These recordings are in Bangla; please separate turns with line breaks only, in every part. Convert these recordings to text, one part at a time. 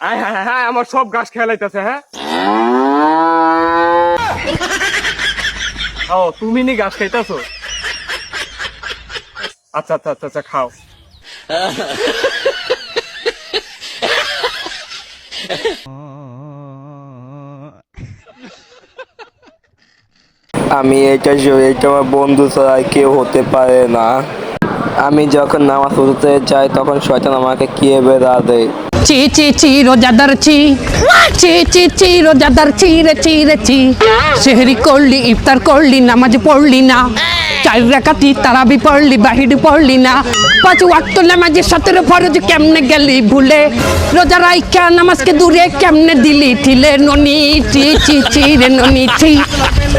হ্যাঁ হ্যাঁ হ্যাঁ আমার সব গাছ খেলাইতেছে হ্যাঁ? ও তুমি নি গাছ খাইতেছো? আচ্ছা আচ্ছা আচ্ছা আচ্ছা খাও।
আমি এটা এটা আমার বন্ধু ছাড়া কেউ হতে পারে না। আমি যখন নামাজ পড়তে যাই তখন শয়তান আমাকে কিয়ে বেড়া দেয়?
চি চি চি রোজাদার চি চি চি চি রোজাদার চি রে চি রে চি সেহরি করলি ইফতার করলি নামাজ পড়লি না। চার রাকাতি তারাবি পড়লি বাহির পড়লি না। পাঁচ ওয়াক্ত নামাজের সাথে ফরজ কেমনে গেলি ভুলে? রোজা রাইখা নামাজকে দূরে কেমনে দিলি? ঠিলে ননি চি চি চি রে ননি চি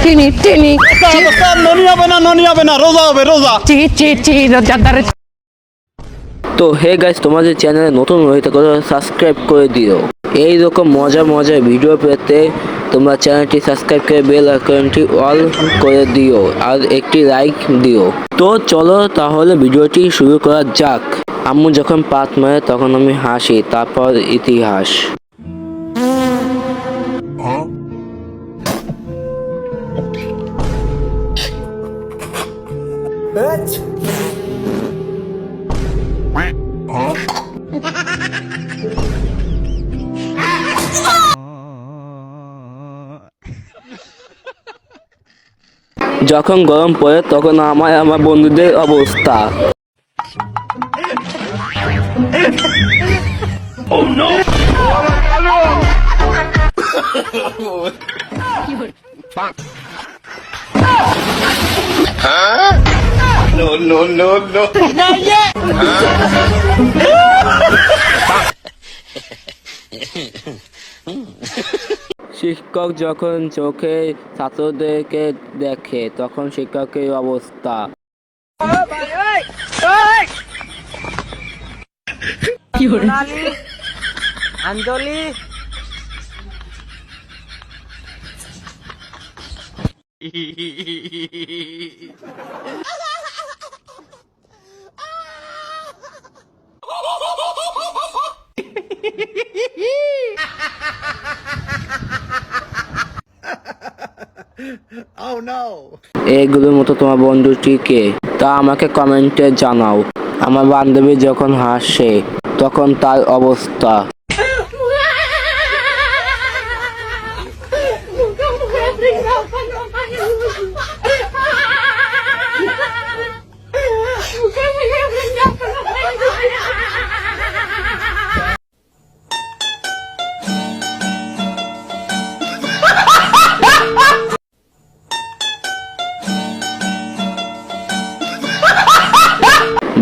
টিনি টিনি
ননি হবে না ননি হবে না রোজা হবে রোজা।
চি চি চি রোজাদার
তো হে গাইস তোমাদের চ্যানেলে নতুন হয়ে থাকলে সাবস্ক্রাইব করে দিও। এই রকম মজা মজা ভিডিও পেতে তোমরা চ্যানেলটি সাবস্ক্রাইব করে বেল আইকনটি অল করে দিও আর একটি লাইক দিও। তো চলো তাহলে ভিডিওটি শুরু করা যাক। আম্মু যখন পাত মারে তখন আমি হাসি তারপর ইতিহাস। যখন গরম পড়ে তখন আমার আমার বন্ধুদের অবস্থা। শিক্ষক যখন চোখে ছাত্রদেরকে দেখে তখন শিক্ষকের অবস্থা। এইগুলোর মতো তোমার বন্ধুটি কে? তা আমাকে কমেন্টে জানাও। আমার বান্ধবী যখন হাসে, তখন তার অবস্থা।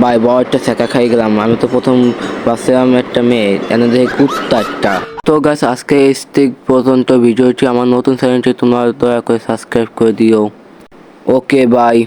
ভাই বড়টা শেখা খাই গেলাম। আমি তো প্রথম ভাবছিলাম একটা মেয়ে, এনে দেখে কুত্তা একটা। তো গাছ আজকে স্টিক পর্যন্ত ভিডিওটি আমার নতুন চ্যানেলটি তোমার দয়া করে সাবস্ক্রাইব করে দিও। Okay bye